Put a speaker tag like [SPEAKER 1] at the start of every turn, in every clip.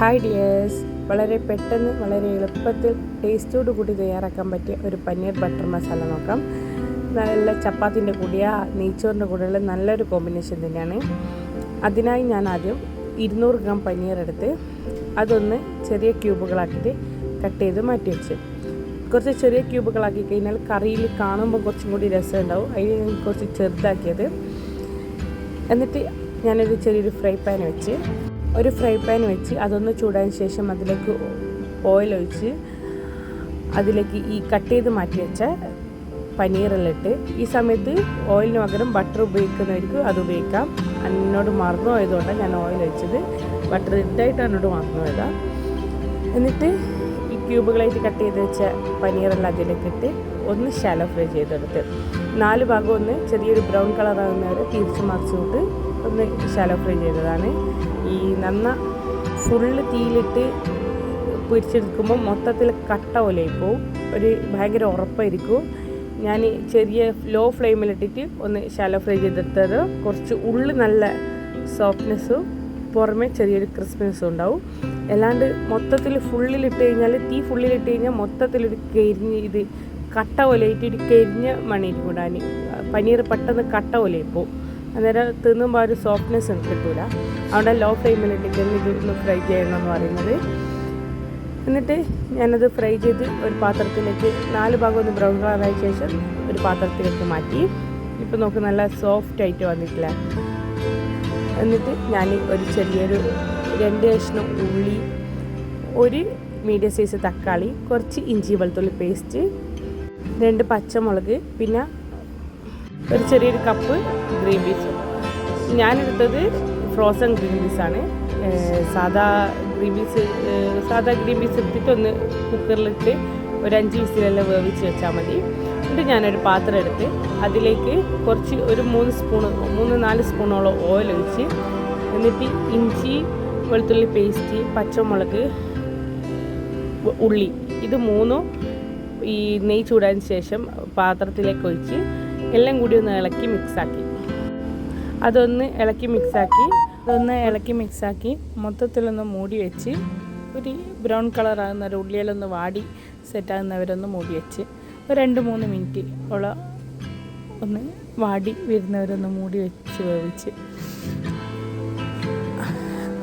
[SPEAKER 1] Hi dears വളരെ പെട്ടെന്ന് വളരെ എളുപ്പത്തിൽ ടേസ്റ്റോട് കൂടി തയ്യാറാക്കാൻ പറ്റിയ ഒരു പനീർ ബട്ടർ മസാല നോക്കാം. നല്ല ചപ്പാത്തിന്റെ കൂടിയ നെയ്ച്ചോറിന്റെ കൂടെയുള്ള നല്ലൊരു കോമ്പിനേഷൻ തന്നെയാണ്. അതിനായി ഞാൻ ആദ്യം ഇരുന്നൂറ് ഗ്രാം പനീർ എടുത്ത് അതൊന്ന് ചെറിയ ക്യൂബുകളാക്കിയിട്ട് കട്ട് ചെയ്ത് മാറ്റി വെച്ച്. കുറച്ച് ചെറിയ ക്യൂബുകളാക്കി കഴിഞ്ഞാൽ കറിയിൽ കാണുമ്പോൾ കുറച്ചും കൂടി രസം ഉണ്ടാവും അതിന് ഞാൻ കുറച്ച് ചെറുതാക്കിയത്. എന്നിട്ട് ഞാനൊരു ചെറിയൊരു ഫ്രൈ പാൻ വെച്ച് ഒരു ഫ്രൈ പാൻ വെച്ച് അതൊന്ന് ചൂടാൻ ശേഷം അതിലേക്ക് ഓയിൽ ഒഴിച്ച് അതിലേക്ക് ഈ കട്ട് ചെയ്ത് മാറ്റി വെച്ച പനീറെല്ലാം ഇട്ട് ഈ സമയത്ത് ഓയിലിന് പകരം ബട്ടർ ഉപയോഗിക്കുന്നവർക്ക് അത് ഉപയോഗിക്കാം. എന്നോട് മറന്നു പോയതുകൊണ്ടാണ് ഞാൻ ഓയിൽ ഒഴിച്ചത്. ബട്ടർ ഇട്ടായിട്ട് എന്നോട് മറന്നു പോയതാണ് എന്നിട്ട് ഈ ക്യൂബുകളായിട്ട് കട്ട് ചെയ്ത് വെച്ച പനീറെല്ലാം അതിലേക്ക് ഇട്ട് ഒന്ന് ഷാലോ ഫ്രൈ ചെയ്തെടുത്ത്. നാല് ഭാഗം ഒന്ന് ചെറിയൊരു ബ്രൗൺ കളറാകുന്നവരെ തിരിച്ച് തിരിച്ച് മറിച്ചുകൊണ്ട് ഒന്ന് ഷാലോ ഫ്രൈ ചെയ്തതാണ്. ഈ നന്ന ഫുള്ള് തീയിലിട്ട് പൊരിച്ചെടുക്കുമ്പോൾ മൊത്തത്തിൽ കട്ട പോലെയായി പോവും. ഒരു ഭയങ്കര ഉറപ്പായിരിക്കും. ഞാൻ ചെറിയ ലോ ഫ്ലെയിമിലിട്ടിട്ട് ഒന്ന് ഷാലോ ഫ്രൈ ചെയ്തെടുത്തത്. കുറച്ച് ഉള്ളിൽ നല്ല സോഫ്റ്റ്നെസ്സും പുറമെ ചെറിയൊരു ക്രിസ്പിനെസ്സും ഉണ്ടാവും. അല്ലാണ്ട് മൊത്തത്തിൽ ഫുള്ളിലിട്ട് കഴിഞ്ഞാൽ തീ ഫുള്ളിലിട്ട് കഴിഞ്ഞാൽ മൊത്തത്തിലൊരു കരിഞ്ഞ് ഇത് കട്ട പോലെയായിട്ട് ഒരു കരിഞ്ഞ മണിയിരിക്കും ഇടാൻ പനീർ പെട്ടെന്ന് കട്ട പോലെ പോവും. അന്നേരം തിന്നുമ്പോൾ ഒരു സോഫ്റ്റ്നെസ് കിട്ടൂല. അവിടെ ലോ ഫ്ലെയിമിലിട്ടിട്ട് ഇത് ഒന്ന് ഫ്രൈ ചെയ്യണമെന്ന് പറയുന്നത്. എന്നിട്ട് ഞാനത് ഫ്രൈ ചെയ്ത് ഒരു പാത്രത്തിലേക്ക് നാല് ഭാഗം ഒന്ന് ബ്രൗൺ കളറായ ശേഷം ഒരു പാത്രത്തിലേക്ക് മാറ്റി. ഇപ്പോൾ നോക്ക് നല്ല സോഫ്റ്റ് ആയിട്ട് വന്നിട്ടില്ല. എന്നിട്ട് ഞാൻ ഒരു ചെറിയൊരു രണ്ട് കഷ്ണം ഉള്ളി ഒരു മീഡിയം സൈസ് തക്കാളി കുറച്ച് ഇഞ്ചി വെളുത്തുള്ളി പേസ്റ്റ് രണ്ട് പച്ചമുളക് പിന്നെ ഒരു ചെറിയൊരു കപ്പ് ഗ്രീൻ പീസ്. ഞാനെടുത്തത് ഫ്രോസൺ ഗ്രീൻ പീസാണ്. സാധാ ഗ്രീൻ പീസ് സാധാ ഗ്രീൻ പീസ് എടുത്തിട്ട് ഒന്ന് കുക്കറിലിട്ട് ഒരു അഞ്ച് വിസിലെല്ലാം വേവിച്ച് വെച്ചാൽ മതി. എന്നിട്ട് ഞാനൊരു പാത്രം എടുത്ത് അതിലേക്ക് കുറച്ച് ഒരു മൂന്ന് സ്പൂൺ മൂന്ന് നാല് സ്പൂണോളം ഓയിൽ ഒഴിച്ച് എന്നിട്ട് ഇഞ്ചി വെളുത്തുള്ളി പേസ്റ്റ് പച്ചമുളക് ഉള്ളി. ഇത് മൂന്നും ഈ നെയ് ചൂടാൻ ശേഷം പാത്രത്തിലേക്ക് ഒഴിച്ച് എല്ലാം കൂടി ഒന്ന് ഇളക്കി മിക്സാക്കി അതൊന്ന് ഇളക്കി മിക്സാക്കി അതൊന്ന് ഇളക്കി മിക്സാക്കി മൊത്തത്തിലൊന്ന് മൂടി വെച്ച് ഒരു ബ്രൗൺ കളറാകുന്ന ഒരു ഉള്ളിയിലൊന്ന് വാടി സെറ്റാകുന്നവരൊന്ന് മൂടി വെച്ച് ഒരു രണ്ട് മൂന്ന് മിനിറ്റ് ഉള്ള ഒന്ന് വാടി വരുന്നവരൊന്ന് മൂടി വെച്ച് വേവിച്ച്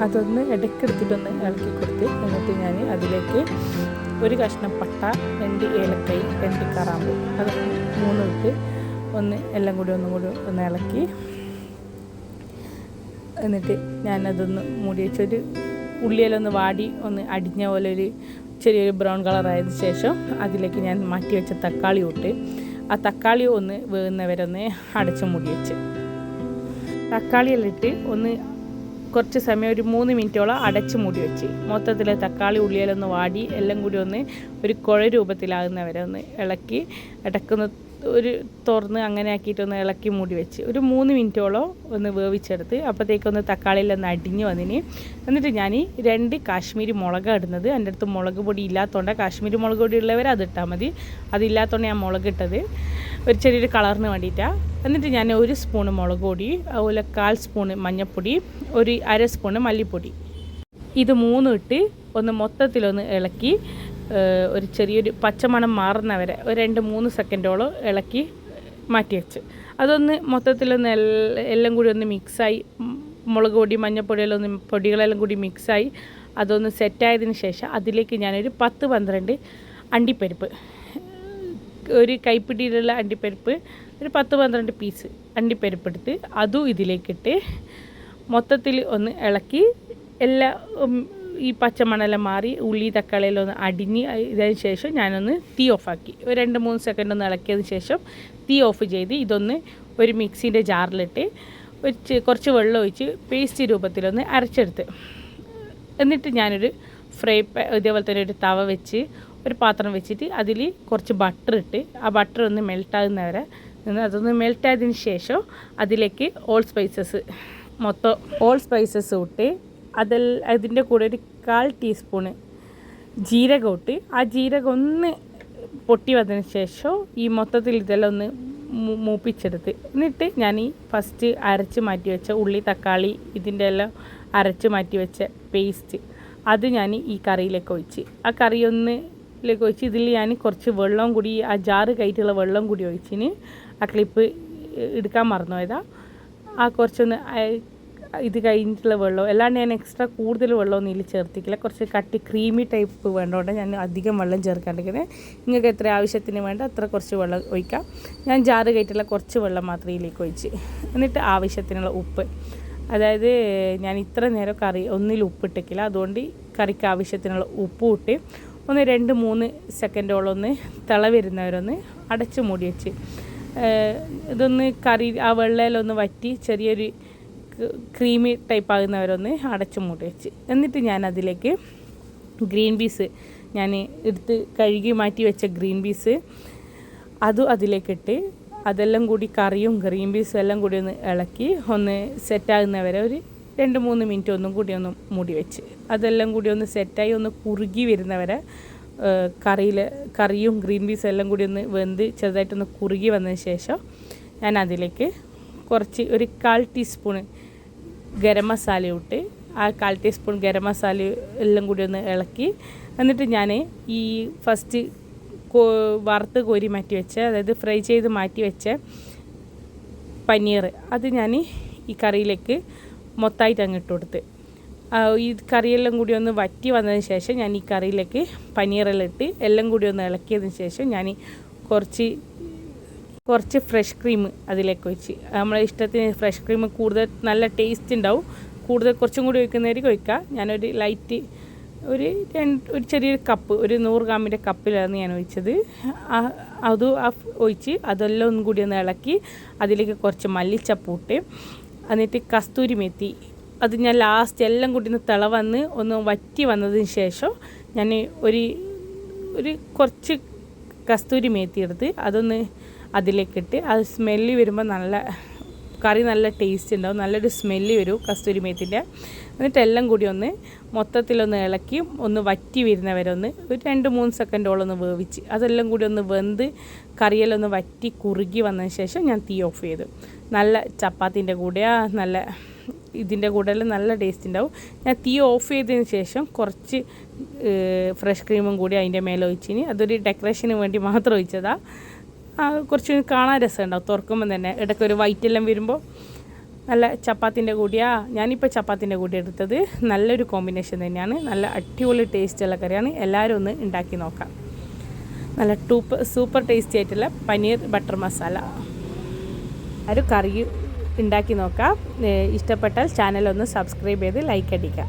[SPEAKER 1] അതൊന്ന് ഇടയ്ക്കെടുത്തിട്ടൊന്ന് ഇളക്കി കൊടുത്ത് എന്നിട്ട് ഞാൻ അതിലേക്ക് ഒരു കഷ്ണം പട്ട രണ്ട് ഏലക്കൈ രണ്ട് കറാമ്പ് അത് മൂന്ന് ഇട്ട് ഒന്ന് എല്ലാം കൂടി ഒന്നും കൂടി ഒന്ന് ഇളക്കി. എന്നിട്ട് ഞാനതൊന്ന് മൂടി വെച്ചൊരു ഉള്ളിയിലൊന്ന് വാടി ഒന്ന് അടിഞ്ഞ പോലെ ഒരു ചെറിയൊരു ബ്രൗൺ കളറായതിനു ശേഷം അതിലേക്ക് ഞാൻ മാറ്റി വെച്ച തക്കാളി ഇട്ട് ആ തക്കാളി ഒന്ന് വേകുന്നവരെ ഒന്ന് അടച്ച് മൂടി വെച്ച്. തക്കാളിയെല്ലാം ഇട്ട് ഒന്ന് കുറച്ച് സമയം ഒരു മൂന്ന് മിനിറ്റോളം അടച്ച് മൂടി വെച്ച്. മൊത്തത്തിൽ തക്കാളി ഉള്ളിയിലൊന്ന് വാടി എല്ലാം കൂടി ഒന്ന് ഒരു കുഴ രൂപത്തിലാകുന്നവരെ ഒന്ന് ഇളക്കി. ഇടക്കൊന്ന് ഒരു തുറന്ന് അങ്ങനെ ആക്കിയിട്ടൊന്ന് ഇളക്കി മൂടി വെച്ച്. ഒരു മൂന്ന് മിനിറ്റോളം ഒന്ന് വേവിച്ചെടുത്ത് അപ്പോഴത്തേക്കൊന്ന് തക്കാളിയിലൊന്ന് അടിഞ്ഞ് വന്നിന്. എന്നിട്ട് ഞാൻ രണ്ട് കാശ്മീരി മുളക് ഇടുന്നത്. എന്റെ അടുത്ത് മുളക് പൊടി ഇല്ലാത്തതുകൊണ്ട് കാശ്മീരി മുളക് പൊടി ഉള്ളവർ അത് ഇട്ടാൽ മതി. അതില്ലാത്തതുകൊണ്ട് ഞാൻ മുളക് ഇട്ടത്. ഒരു ചെറിയൊരു കളറിന് വേണ്ടിയിട്ടാണ് എന്നിട്ട് ഞാൻ ഒരു സ്പൂൺ മുളക് പൊടി അതുപോലെ കാൽ സ്പൂൺ മഞ്ഞൾപ്പൊടി ഒരു അര സ്പൂണ് മല്ലിപ്പൊടി. ഇത് മൂന്നും ഇട്ട് ഒന്ന് മൊത്തത്തിലൊന്ന് ഇളക്കി ഒരു ചെറിയൊരു പച്ചമണം മാറുന്നവരെ ഒരു രണ്ട് മൂന്ന് സെക്കൻഡോളം ഇളക്കി മാറ്റി വെച്ച്. അതൊന്ന് മൊത്തത്തിലൊന്ന് എല്ലാം കൂടി ഒന്ന് മിക്സായി മുളക് പൊടി മഞ്ഞൾപ്പൊടിയെല്ലാം ഒന്ന് പൊടികളെല്ലാം കൂടി മിക്സായി അതൊന്ന് സെറ്റായതിന് ശേഷം അതിലേക്ക് ഞാനൊരു പത്ത് പന്ത്രണ്ട് അണ്ടിപ്പരിപ്പ് ഒരു കൈപ്പിടിയിലുള്ള അണ്ടിപ്പരിപ്പ് ഒരു പത്ത് പന്ത്രണ്ട് പീസ് അണ്ടിപ്പരിപ്പ് എടുത്ത് അതും ഇതിലേക്കിട്ട് മൊത്തത്തിൽ ഒന്ന് ഇളക്കി എല്ലാ ഈ പച്ചമണെല്ലാം മാറി ഉള്ളി തക്കാളിയെല്ലാം ഒന്ന് അടിഞ്ഞ് ഇതിന് ശേഷം ഞാനൊന്ന് തീ ഓഫാക്കി. ഒരു രണ്ട് മൂന്ന് സെക്കൻഡ് ഒന്ന് ഇളക്കിയതിന് ശേഷം തീ ഓഫ് ചെയ്ത് ഇതൊന്ന് ഒരു മിക്സിന്റെ ജാറിലിട്ട് ഒരു കുറച്ച് വെള്ളം ഒഴിച്ച് പേസ്റ്റ് രൂപത്തിലൊന്ന് അരച്ചെടുത്ത്. എന്നിട്ട് ഞാനൊരു ഫ്രൈ ഇതേപോലെ തന്നെ ഒരു തവ വെച്ച് ഒരു പാത്രം വെച്ചിട്ട് അതിൽ കുറച്ച് ബട്ടർ ഇട്ട് ആ ബട്ടർ ഒന്ന് മെൽട്ടാകുന്നവരെ അതൊന്ന് മെൽട്ടായതിന് ശേഷം അതിലേക്ക് ഓൾ സ്പൈസസ് മൊത്തം ഓൾ സ്പൈസസ് ഇട്ട് അതിൽ അതിന്റെ കൂടെ ഒരു കാൽ ടീസ്പൂണ് ജീരകം ഇട്ട്. ആ ജീരകം ഒന്ന് പൊട്ടി വന്നതിന് ശേഷം ഈ മൊത്തത്തിൽ ഇതെല്ലാം ഒന്ന് മൂപ്പിച്ചെടുത്ത്. എന്നിട്ട് ഞാൻ ഈ ഫസ്റ്റ് അരച്ച് മാറ്റി വെച്ച ഉള്ളി തക്കാളി ഇതിന്റെ എല്ലാം അരച്ച് മാറ്റി വെച്ച പേസ്റ്റ് അത് ഞാൻ ഈ കറിയിലേക്ക് ഒഴിച്ച്. ആ കറി ഒന്നിലേക്ക് ഒഴിച്ച് ഇതിൽ ഞാൻ കുറച്ച് വെള്ളം കൂടി ആ ജാറ് കയറ്റുള്ള വെള്ളം കൂടി ഒഴിച്ചിന് ആ ക്ലിപ്പ് എടുക്കാൻ മറന്നുപോയതാ. ആ കുറച്ചൊന്ന് ഇത് കഴിഞ്ഞിട്ടുള്ള വെള്ളം അല്ലാണ്ട് ഞാൻ എക്സ്ട്രാ കൂടുതൽ വെള്ളമൊന്നും ഇതിൽ ചേർത്തിക്കില്ല. കുറച്ച് കട്ടി ക്രീമി ടൈപ്പ് വേണ്ടതുകൊണ്ട് ഞാൻ അധികം വെള്ളം ചേർക്കാണ്ടിരിക്കുന്നത് നിങ്ങൾക്ക് എത്ര ആവശ്യത്തിന് വേണ്ട അത്ര കുറച്ച് വെള്ളം ഒഴിക്കാം. ഞാൻ ജാറ് കയറ്റുള്ള കുറച്ച് വെള്ളം മാത്രമേ ഇതിലേക്ക് ഒഴിച്ച്. എന്നിട്ട് ആവശ്യത്തിനുള്ള ഉപ്പ്. അതായത് ഞാൻ ഇത്ര നേരം കറി ഒന്നിൽ ഉപ്പിട്ടിക്കില്ല അതുകൊണ്ട് കറിക്ക് ആവശ്യത്തിനുള്ള ഉപ്പ് ഇട്ട് ഒന്ന് രണ്ട് മൂന്ന് സെക്കൻഡോളം ഒന്ന് തിള വരുന്നവരൊന്ന് അടച്ചു മൂടി വെച്ച്. ഇതൊന്ന് കറി ആ വെള്ളയിലൊന്ന് വറ്റി ചെറിയൊരു ക്രീമി ടൈപ്പ് ആകുന്നവരൊന്ന് അടച്ചു മൂടി വെച്ച്. എന്നിട്ട് ഞാൻ അതിലേക്ക് ഗ്രീൻ പീസ് ഞാൻ എടുത്ത് കഴുകി മാറ്റി വെച്ച ഗ്രീൻ പീസ് അതും അതിലേക്കിട്ട് അതെല്ലാം കൂടി കറിയും ഗ്രീൻ പീസും എല്ലാം കൂടി ഒന്ന് ഇളക്കി ഒന്ന് സെറ്റാകുന്നവരെ ഒരു രണ്ട് മൂന്ന് മിനിറ്റ് ഒന്നും കൂടി ഒന്ന് മൂടി വെച്ച്. അതെല്ലാം കൂടി ഒന്ന് സെറ്റായി ഒന്ന് കുറുകി വരുന്നവരെ കറിയിൽ കറിയും ഗ്രീൻ പീസും എല്ലാം കൂടി ഒന്ന് വെന്ത് ചെറുതായിട്ടൊന്ന് കുറുകി വന്നതിന് ശേഷം ഞാൻ അതിലേക്ക് കുറച്ച് ഒരു കാൽ ടീസ്പൂണ് ഗരം മസാല ഇട്ട് ആ കാൽ ടീസ്പൂൺ ഗരം മസാല എല്ലാം കൂടി ഒന്ന് ഇളക്കി. എന്നിട്ട് ഞാൻ ഈ ഫസ്റ്റ് വറുത്ത് കോരി മാറ്റി വെച്ച അതായത് ഫ്രൈ ചെയ്ത് മാറ്റി വെച്ച പനീർ അത് ഞാൻ ഈ കറിയിലേക്ക് മൊത്തമായിട്ട് അങ്ങ് ഇട്ട് കൊടുത്ത്. ഈ കറിയെല്ലാം കൂടി ഒന്ന് വറ്റി വന്നതിന് ശേഷം ഞാൻ ഈ കറിയിലേക്ക് പനീറെല്ലാം ഇട്ട് എല്ലാം കൂടി ഒന്ന് ഇളക്കിയതിന് ശേഷം ഞാൻ കുറച്ച് കുറച്ച് ഫ്രഷ് ക്രീം അതിലേക്ക് ഒഴിച്ച്. നമ്മളെ ഇഷ്ടത്തിന് ഫ്രഷ് ക്രീം കൂടുതൽ നല്ല ടേസ്റ്റ് ഉണ്ടാവും. കൂടുതൽ കുറച്ചും കൂടി ഒഴിക്കുന്നവർക്ക് ഒഴിക്കുക ഞാനൊരു ലൈറ്റ് ഒരു രണ്ട് ഒരു ചെറിയൊരു കപ്പ് ഒരു നൂറ് ഗ്രാമിന്റെ കപ്പിലാണ് ഞാൻ ഒഴിച്ചത്. അത് ഒഴിച്ച് അതെല്ലാം ഒന്നും കൂടി ഒന്ന് ഇളക്കി അതിലേക്ക് കുറച്ച് മല്ലിച്ചപ്പൂട്ട് എന്നിട്ട് കസ്തൂരി മെത്തി. അത് ഞാൻ ലാസ്റ്റ് എല്ലാം കൂടി ഒന്ന് തിള വന്ന് ഒന്ന് വറ്റി വന്നതിന് ശേഷം ഞാൻ ഒരു ഒരു കുറച്ച് കസ്തൂരി മേത്തി എടുത്ത് അതൊന്ന് അതിലേക്കിട്ട് അത് സ്മെല്ല് വരുമ്പോൾ നല്ല കറി നല്ല ടേസ്റ്റ് ഉണ്ടാവും. നല്ലൊരു സ്മെല്ല് വരും കസ്തൂരി മേത്തിന്റെ എന്നിട്ട് എല്ലാം കൂടി ഒന്ന് മൊത്തത്തിലൊന്ന് ഇളക്കി ഒന്ന് വറ്റി വരുന്നവരെ ഒന്ന് ഒരു രണ്ട് മൂന്ന് സെക്കൻഡോളം ഒന്ന് വേവിച്ച് അതെല്ലാം കൂടി ഒന്ന് വെന്ത് കറിയെല്ലാം ഒന്ന് വറ്റി കുറുകി വന്നതിന് ശേഷം ഞാൻ തീ ഓഫ് ചെയ്തു. നല്ല ചപ്പാത്തിന്റെ കൂടെയാ നല്ല ഇതിന്റെ കൂടെ നല്ല ടേസ്റ്റ് ഉണ്ടാവും. ഞാൻ തീ ഓഫ് ചെയ്തതിന് ശേഷം കുറച്ച് ഫ്രഷ് ക്രീമും കൂടി അതിന്റെ മേലെ ഒഴിച്ചിന് അതൊരു ഡെക്കറേഷന് വേണ്ടി മാത്രം ഒഴിച്ചതാണ് കുറച്ച് കാണാൻ രസമുണ്ടാവും. തുറക്കുമ്പോൾ തന്നെ ഇടയ്ക്ക് ഒരു വൈറ്റ് എല്ലാം വരുമ്പോൾ നല്ല ചപ്പാത്തിന്റെ കൂടിയാ. ഞാനിപ്പോൾ ചപ്പാത്തിന്റെ കൂടി എടുത്തത്. നല്ലൊരു കോമ്പിനേഷൻ തന്നെയാണ്. നല്ല അടിപൊളി ടേസ്റ്റുള്ള കറിയാണ്. എല്ലാവരും ഒന്ന് ഉണ്ടാക്കി നോക്കാം. നല്ല ടൂപ്പ് സൂപ്പർ ടേസ്റ്റി ആയിട്ടുള്ള പനീർ ബട്ടർ മസാല. ഒരു കറി ഉണ്ടാക്കി നോക്കാം. ഇഷ്ടപ്പെട്ടാൽ ചാനൽ ഒന്ന് സബ്സ്ക്രൈബ് ചെയ്ത് ലൈക്ക് അടിക്കുക.